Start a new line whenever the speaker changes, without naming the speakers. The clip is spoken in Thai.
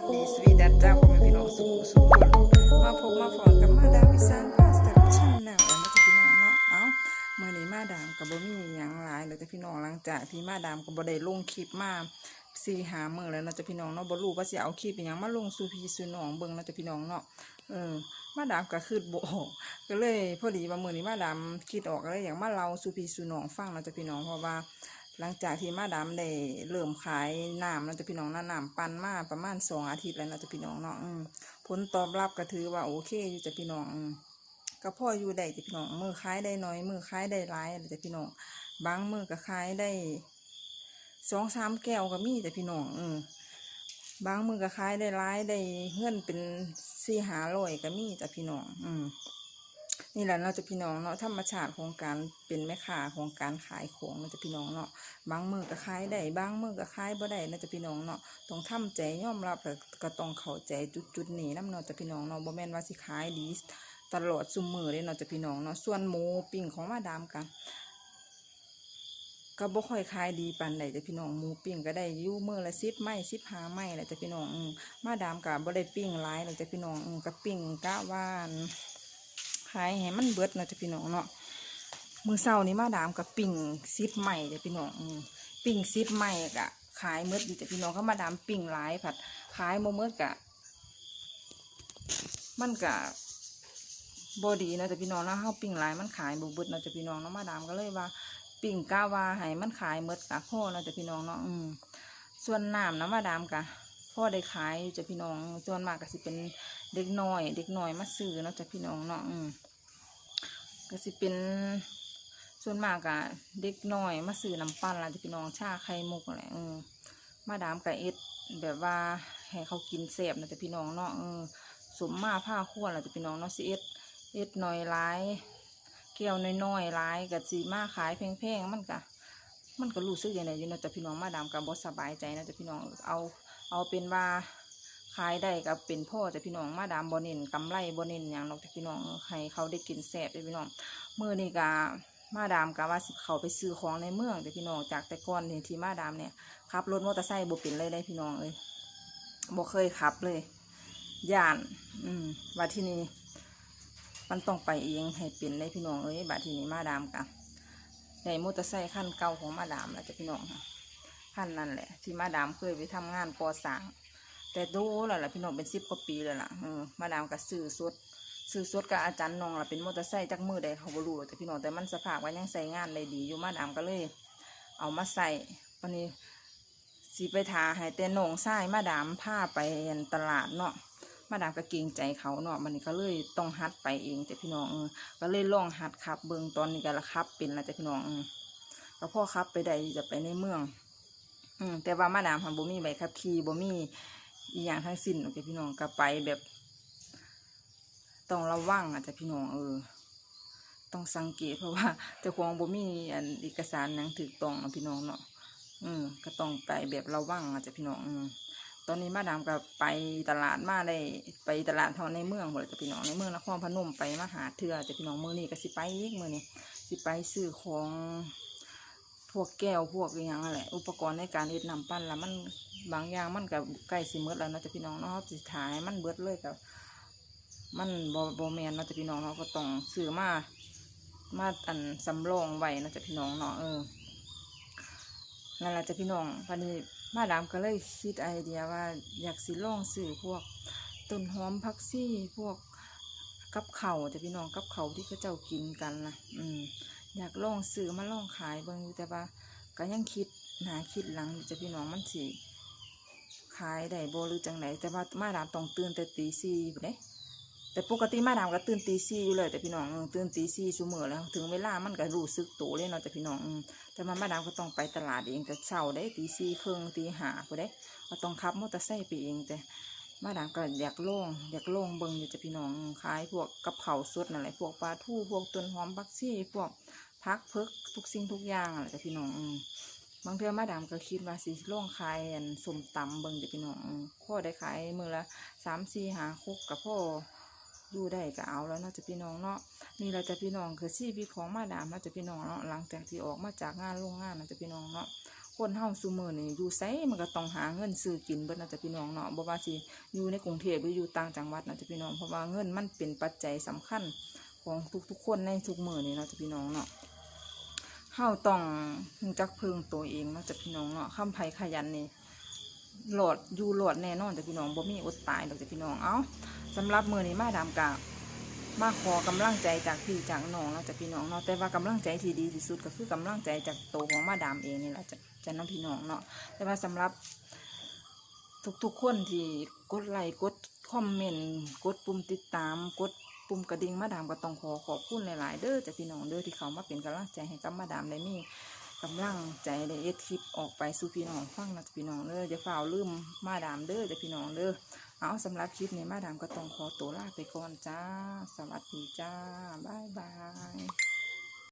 วัสดีสวีดัสเจ้าพ่อแม่พี่น้องสุขสุขคนมาพบมาพรกับมาดามวิสานพาสตับชั่นแนวแล้วมจะพี่น้องเนาะเอ้าเมื่อนี้มาดามกับบ่มีหยังหลายเลยแต่พี่น้องหลังจากที่มาดามกับบ่ได้ลงคลิปมาสี่หาเมื้อแล้วเนาะจะพี่น้องเนาะบ่รู้ว่าสิเอาคลิปอิหยังมาลงสู่พี่สู่น้องเบิ่งเนาะจะพี่น้องเนาะเออมาดามก็คือบ่ออกก็เลยพอดีว่ามื้อนี้มาดามคิดออกก็เลยอย่ากมาเล่าสู่พี่สู่น้องฟังเนาะจะพี่น้องเพราะว่า หลังจากที่มาดามได้เริ่มขายน้ำแล้วจะพี่น้องนะน้ำปั่นมาประมาณสองอาทิตย์แล้วนะจะพี่น้องเนาะอืมผลตอบรับก็ถือว่าโอเคอยู่จะพี่น้องก็พ่ออยู่ได้จะพี่น้องมือขายได้น้อยมือขายได้หลายจะพี่น้องบางมือก็ขายได้สองสามแก้วก็มีแต่พี่น้องอืบางมือก็ขายได้หลายได้เงินเป็นสี่หาร้อยก็มีแต่พี่น้อง อืม นี่แหละเราะจะพี่น้องเนาะธรรมชาติของการเป็นแม่ค้าของการขายของเราะจะพี่น้องเนาะบางมือก็ขายได้บางมือก็ขายบ่ได้เราะจะพี่น้องเนาะต้องทำใจยอมรับแล้วก็ต้องเข้าใจจุดจุดๆนี้นำเนาะจะพี่น้องเนาะบ่แม่นว่าสิขายดีตลอดซุมมือเลยเนาะจะพี่น้องเนาะส่วนหมูปิ้งของมาดามกันก็บ่ค่อยขายดีปานใดแต่พี่น้องหมูปิ้งก็ได้ยู่มื้อละ10ไม้15ไม้แหละจะพี่น้องอืมาดามก็บ่ได้ปิ้งหลายหรอกจ้ะพี่น้องอืมก็ปิ้งกะว่าน ขายให้มันเบิดเนาะจ้ะพี่น้องเนาะมือเศร้านี้มาดามกับปิ่งซิปใหม่จ้ะพี่น้องปิ่งซิปใหม่กะขายเมดอยู่จ้ะพี่น้องเขามาดามปิ่งหลายผัดขายโมเมดกะ มันกะบอดีเนาะจ้ะพี่น้องแล้วเขาปิ่งหลายมันขายบุเบิดเนาะจ้ะพี่น้องเนาะมาดามก็เลยว่า ปิ่งกาวาให้มันขายเมดกะพ่อเนาะจ้ะพี่น้องเนาะอืมส่วนน้ำนะมาดามกะพ่อได้ขายจ้ะพี่น้องส่วนมากก็สิเป็น เด็กน้อย เด็กน้อยมาซื้อเนาะจ้ะพี่น้องเนาะอืมก็สิเป็นส่วนมากอะเด็กน้อยมาซื้อน้ำปั้นละจ้ะพี่น้องชาไข่มุกอะไรอืมมาดามกับเอ็ดแบบว่าให้เขากินแสบนะจ้ะพี่น้องเนาะเออสมมาผ้าขั้วละจ้ะพี่น้องเนาะสิเอ็ดเอ็ดน้อยร้ายแก้วน้อยๆร้ายกับสีมาขายแพงๆมันกะมันก็รู้สึกอย่างไรอยู่นะจ้ะพี่น้องมาดามกับบสบายใจนะจ้ะพี่น้องเอาเอาเป็นว่า ขายได้ก็เป็นพ่อแต่พี่น้องมาดามบอนินกำไรบอนินอย่างนอกจากพี่น้องให้เขาได้กินแซ่บเลยพี่น้องเมื่อนี่กามาดามกะว่าสิเขาไปซื้อของในเมืองแต่พี่น้องจากแต่ก่อนนี่ที่มาดามเนี่ยขับรถมอเตอร์ไซค์บ่เป็นเลยได้พี่น้องเอ้ยบ่เคยขับเลยย่าน อืมว่าที่นี่มันต้องไปเองให้เป็นเลยพี่น้องเอ้ยบัดที่นี้มาดามกะในมอเตอร์ไซค์ขั้นเก่าของมาดามแล้วจะพี่น้องค่ะขั้นนั้นแหละ ที่มาดามเคยไปทำงานก่อสร้าง แต่ดูแล้วล่ะพี่น้องเป็นสิบกว่าปีแล้วล่ะเออมาดามกับซื้อสดซื้อสดกับอาจารย์นองล่ะเป็นมอเตอร์ไซค์จากมือใดเขาบรูแต่พี่น้องแต่มันสภาพว่ายังใส่งานได้ดีอยู่มาดามก็เลย เอามาใส่วันนี้สีไปทาให้แต่นองชายมาดามพาไปยันตลาดเนาะมาดามก็เกรงใจเขาเนาะมันนี้ก็เลยต้องหัดไปเองแต่พี่น้องก็เลยล่องหัดขับเบิ่งตอนนี้ก็ละขับ เป็นแล้วแต่พี่น้องก็พ่อขับไปได้จะไปในเมือง อืแต่ว่ามาดามหันบ่มีใบขับขี่บ่มี อีอย่างทั้งสิ้นโอเคพี่น้องก็ไปแบบต้องระวังอาจจะพี่น้องเออ ต้องสังเกตเพราะว่าเจ้าของบ่มีอันเอกสารหนังถูกต้องนะพี่น้องเนาะอืมก็ต้องไปแบบระวังอาจจะพี่น้องอืมตอนนี้มาดามก็ไปตลาดมาได้ไปตลาดเท่าในเมืองหมดเลยจะพี่น้องในเมืองนครพนมไปมาหาเถื่อจะพี่น้องมือนี้ก็สิไปอีกมือนี้สิไปซื้อของ วกแก้วพวกอย่างนั่นแหละอุปกรณ์ในการเฮ็ดน้ำปั้นแล้วมันบางอย่างมันกับใกล้สิเมดแล้วเนาะจ้ะพี่น้องเนาะเราสิถ่ายมันเบิดเลยกับมันบ่บ่แมนเนาะจ้ะพี่น้องเนาะก็ต้องซื้อมามาอันสำรองไว้เนาะจ้ะพี่น้องเนาะเออนั่นแหละจ้ะพี่น้องวันนี้มาดามก็เลยคิดไอเดียว่าอยากสิลองซื้อพวกต้นหอมผักซี่พวกกับเข่าจ้ะพี่น้องกับเข่าที่เขาเจ้ากินกันนะอืม อยากลองซื้อมาลองขายเบิ่งอยู่แต่ว่าก็ยังคิดหนาคิดหลังอยู่จะพี่น้องมันสิขายได้บหรือจังไหนแต่ว่ามาดามต้องตื่นแต่ตีสี่อยู่เด้แต่ปกติมาดามก็ตื่นตีสี่อยู่เลยแต่พี่น้องเตื่นตีสี่ชั่วโมงแล้ว ถึงเวลามันก็รู้สึกโตเลยเนาะแต่พี่น้องแต่ว่ามาดามก็ต้องไปตลาดเองแต่เช้าได้ตีสี่ครึ่งตีห้าพอได้ก็ต้องขับมอเตอร์ไซค์ไปเองแต่มาดามก็อยากลองอยากลองเบิ่งอยู่จะพี่น้องขายพวกกับเขาสดนั่นแหละพวกปลาทูพวกต้นหอมบักซี่พวก พักเพิกทุกสิ่งทุกอย่างอะไรแต่พี่น้องมบางเทื่อมาดามก็คิดว่าสิล่องขายอันสมตำเบิ่งเด็พี่น้องพ่อได้ขายมือละสามสี่หาคุกกับพ่ออยู่ได้ก็เอาแล้วเนาะจะพี่น้องเนาะนี่เราจะพี่น้องคือชีวิตของมาดามเนาะจะพี่น้องเนาะหลังจากที่ออกมาจากงานโรงงานเนาะจะพี่น้องเนาะคนเฮาซุมื้อนี่อยู่ไสมันก็ต้องหาเงินซื้อกินเบิดนะจ๊ะพี่น้องเนาะบ่ว่าสิอยู่ในกรุงเทพหรืออยู่ต่างจังหวัดนะจ๊ะพี่น้องเพราะว่าเงินมันเป็นปัจจัยสำคัญของทุกๆคนในทุกมือนี่เนาะจ๊ะพี่น้องเนาะ เฮาต้องรู้จักพึ่งตัวเองเนาะจ๊ะพี่น้องเนาะคำไผขยันนี่หลอดอยู่หลอดแน่นอนจ้ะพี่น้องบ่มีอดตายดอกจ้ะพี่น้องเอ้าสำหรับมือนี้มาดามกะมาขอกำลังใจจากพี่จากน้องเนาะจากพี่น้องเนาะแต่ว่ากำลังใจที่ดีที่สุดก็คือกำลังใจจากตัวของมาดามเองนี่แหละจะจะน้องพี่น้องเนาะแต่ว่าสำหรับทุกๆคนที่กดไลค์กดคอมเมนต์กดปุ่มติดตามกด ปุ่มกระดิ่งมาดามก็ต้องขอขอบคุณหลาย ๆ เด้อจากพี่น้องเด้อที่เขามาเป็นกำลังใจให้กับมาดามได้มีกำลังใจได้เอ็ดคลิปออกไปสู่พี่น้องฟังนะพี่น้องเด้ออย่าฝ่าลืมมาดามเด้อจากพี่น้องเด้อเอาสำหรับคลิปนี้มาดามก็ต้องขอตัวลาไปก่อนจ้า สวัสดีจ้าบ๊ายบาย